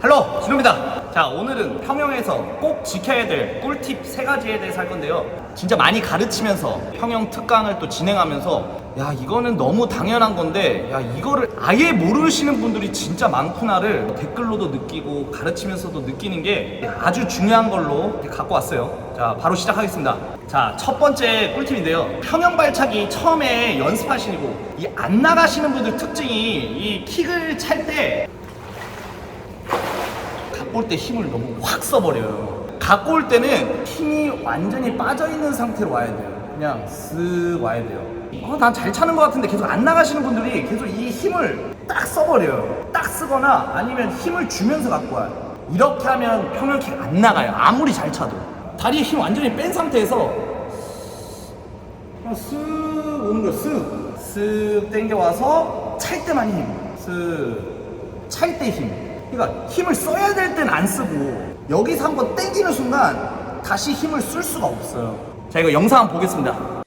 할로 진호입니다. 자 오늘은 평영에서 꼭 지켜야 될 꿀팁 세 가지에 대해서 할 건데요. 진짜 많이 가르치면서 평영 특강을 또 진행하면서 야 이거는 너무 당연한 건데 야 이거를 아예 모르시는 분들이 진짜 많구나를 댓글로도 느끼고 가르치면서도 느끼는 게 아주 중요한 걸로 갖고 왔어요. 자 바로 시작하겠습니다. 자 첫 번째 꿀팁인데요. 평영 발차기 처음에 연습하시고 이 안 나가시는 분들 특징이 이 킥을 찰때 갖고 올 때 힘을 너무 확 써버려요. 갖고 올 때는 힘이 완전히 빠져있는 상태로 와야 돼요. 그냥 쓱 와야 돼요. 어, 난 잘 차는 것 같은데 계속 안 나가시는 분들이 계속 이 힘을 딱 써버려요. 딱 쓰거나 아니면 힘을 주면서 갖고 와요. 이렇게 하면 평혈킥 안 나가요. 아무리 잘 차도. 다리에 힘 완전히 뺀 상태에서 그냥 쓱 오는 거예요. 쓱. 쓱 당겨와서 찰 때만 힘. 쓱. 찰 때 힘. 그러니까 힘을 써야 될 땐 안 쓰고 여기서 한번 당기는 순간 다시 힘을 쓸 수가 없어요. 자 이거 영상 한번 보겠습니다.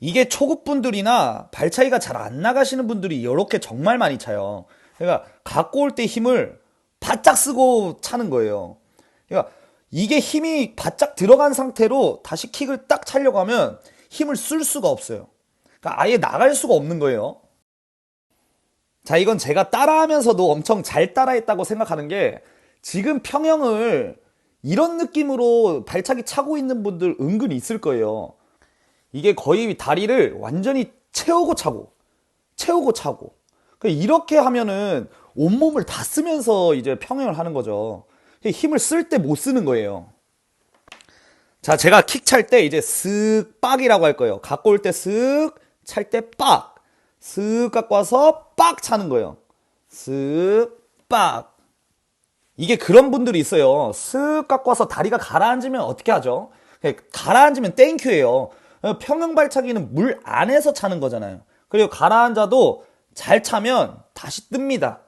이게 초급분들이나 발 차이가 잘 안 나가시는 분들이 이렇게 정말 많이 차요. 그러니까 갖고 올 때 힘을 바짝 쓰고 차는 거예요. 그러니까 이게 힘이 바짝 들어간 상태로 다시 킥을 딱 차려고 하면 힘을 쓸 수가 없어요. 그러니까 아예 나갈 수가 없는 거예요. 자, 이건 제가 따라하면서도 엄청 잘 따라했다고 생각하는 게 지금 평형을 이런 느낌으로 발차기 차고 있는 분들 은근히 있을 거예요. 이게 거의 다리를 완전히 채우고 차고, 채우고 차고. 그러니까 이렇게 하면은 온몸을 다 쓰면서 이제 평행을 하는 거죠. 힘을 쓸 때 못 쓰는 거예요. 자, 제가 킥 찰 때 이제 쓱 빡이라고 할 거예요. 갖고 올 때 쓱, 찰 때 빡. 쓱 갖고 와서 빡 차는 거예요. 쓱, 빡. 이게 그런 분들이 있어요. 쓱 갖고 와서 다리가 가라앉으면 어떻게 하죠? 가라앉으면 땡큐예요. 평형 발차기는 물 안에서 차는 거잖아요. 그리고 가라앉아도 잘 차면 다시 뜹니다.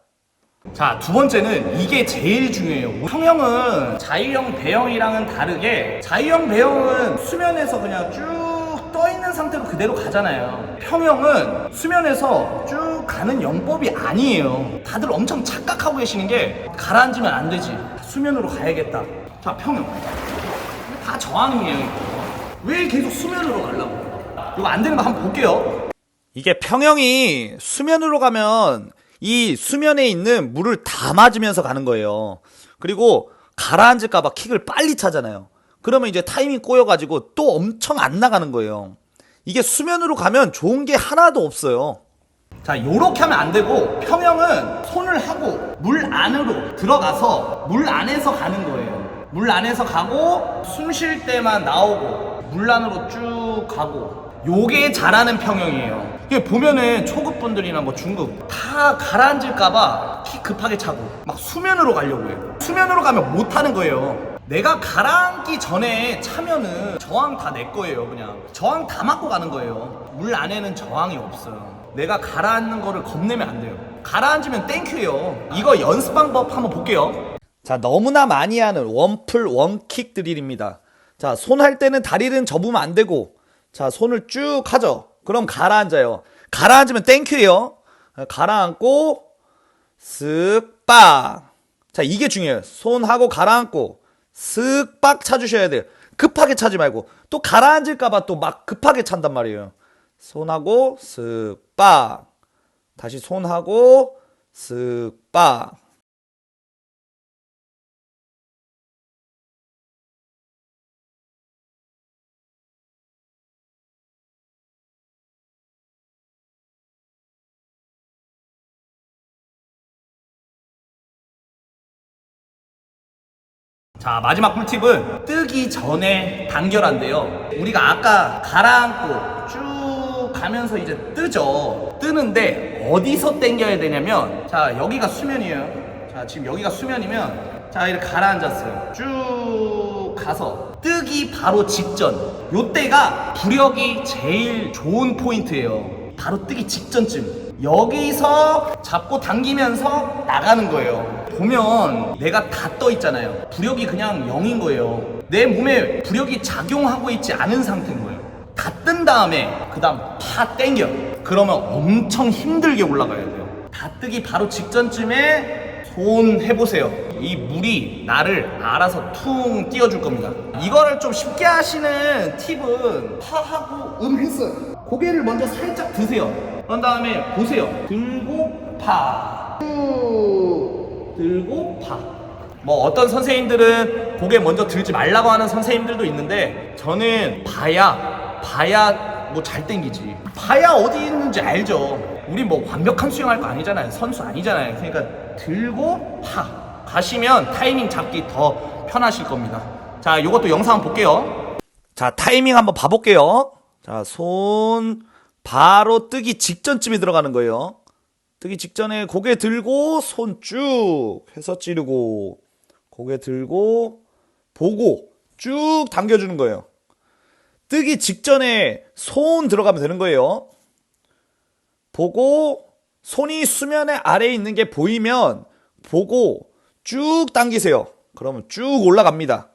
자, 두 번째는 이게 제일 중요해요. 평형은 자유형, 배형이랑은 다르게 자유형, 배형은 수면에서 그냥 쭉 상태로 그대로 가잖아요. 평형은 수면에서 쭉 가는 영법이 아니에요. 다들 엄청 착각하고 계시는 게 가라앉으면 안 되지. 수면으로 가야겠다. 자, 평형. 다 저항이에요, 이거. 왜 계속 수면으로 가려고? 이거 안 되는 거 한번 볼게요. 이게 평형이 수면으로 가면 이 수면에 있는 물을 다 맞으면서 가는 거예요. 그리고 가라앉을까봐 킥을 빨리 차잖아요. 그러면 이제 타이밍 꼬여가지고 또 엄청 안 나가는 거예요. 이게 수면으로 가면 좋은 게 하나도 없어요. 자, 요렇게 하면 안 되고 평형은 손을 하고 물 안으로 들어가서 물 안에서 가는 거예요. 물 안에서 가고 숨 쉴 때만 나오고 물 안으로 쭉 가고 요게 잘하는 평형이에요. 이게 보면은 초급 분들이나 뭐 중급 다 가라앉을까봐 키 급하게 차고 막 수면으로 가려고 해요. 수면으로 가면 못 하는 거예요. 내가 가라앉기 전에 차면은 저항 다 내 거예요, 그냥. 저항 다 맞고 가는 거예요. 물 안에는 저항이 없어요. 내가 가라앉는 거를 겁내면 안 돼요. 가라앉으면 땡큐예요. 이거 연습 방법 한번 볼게요. 자, 너무나 많이 하는 원풀 원킥 드릴입니다. 자, 손 할 때는 다리는 접으면 안 되고, 자, 손을 쭉 하죠. 그럼 가라앉아요. 가라앉으면 땡큐예요. 가라앉고, 쓱, 빡. 자, 이게 중요해요. 손하고 가라앉고, 쓱, 빡 차주셔야 돼요. 급하게 차지 말고, 또 가라앉을까봐 또 막 급하게 찬단 말이에요. 손하고, 쓱, 빡. 다시 손하고, 쓱, 빡. 자 마지막 꿀팁은 뜨기 전에 단결한데요. 우리가 아까 가라앉고 쭉 가면서 이제 뜨죠. 뜨는데 어디서 당겨야 되냐면 자 여기가 수면이에요. 자 지금 여기가 수면이면 자 이렇게 가라앉았어요. 쭉 가서 뜨기 바로 직전. 요때가 부력이 제일 좋은 포인트예요. 바로 뜨기 직전쯤 여기서 잡고 당기면서 나가는 거예요. 보면 내가 다 떠 있잖아요. 부력이 그냥 0인 거예요. 내 몸에 부력이 작용하고 있지 않은 상태인 거예요. 다 뜬 다음에 그 다음 파 땡겨. 그러면 엄청 힘들게 올라가야 돼요. 다 뜨기 바로 직전쯤에 손 해보세요. 이 물이 나를 알아서 퉁 띄워줄 겁니다. 이거를 좀 쉽게 하시는 팁은 파하고 음 했어요. 고개를 먼저 살짝 드세요. 그런 다음에 보세요. 들고 파. 쭉 들고 파. 뭐 어떤 선생님들은 고개 먼저 들지 말라고 하는 선생님들도 있는데 저는 봐야 봐야 뭐 잘 땡기지 봐야 어디 있는지 알죠 우리 뭐 완벽한 수영할 거 아니잖아요 선수 아니잖아요 그러니까 들고 파 가시면 타이밍 잡기 더 편하실 겁니다 자 요것도 영상 볼게요 자, 타이밍 한번 봐볼게요. 자, 손 바로 뜨기 직전쯤에 들어가는 거예요. 뜨기 직전에 고개 들고 손 쭉 해서 찌르고 고개 들고 보고 쭉 당겨주는 거예요. 뜨기 직전에 손 들어가면 되는 거예요. 보고 손이 수면의 아래에 있는 게 보이면 보고 쭉 당기세요. 그러면 쭉 올라갑니다.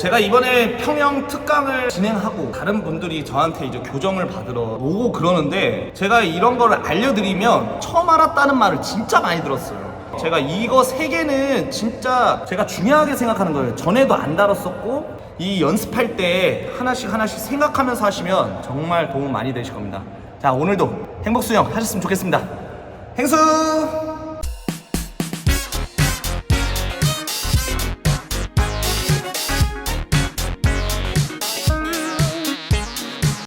제가 이번에 평영 특강을 진행하고 다른 분들이 저한테 이제 교정을 받으러 오고 그러는데 제가 이런 거를 알려드리면 처음 알았다는 말을 진짜 많이 들었어요. 제가 이거 세 개는 진짜 제가 중요하게 생각하는 거예요. 전에도 안 다뤘었고 이 연습할 때 하나씩 하나씩 생각하면서 하시면 정말 도움 많이 되실 겁니다. 자 오늘도 행복 수영 하셨으면 좋겠습니다. 행수!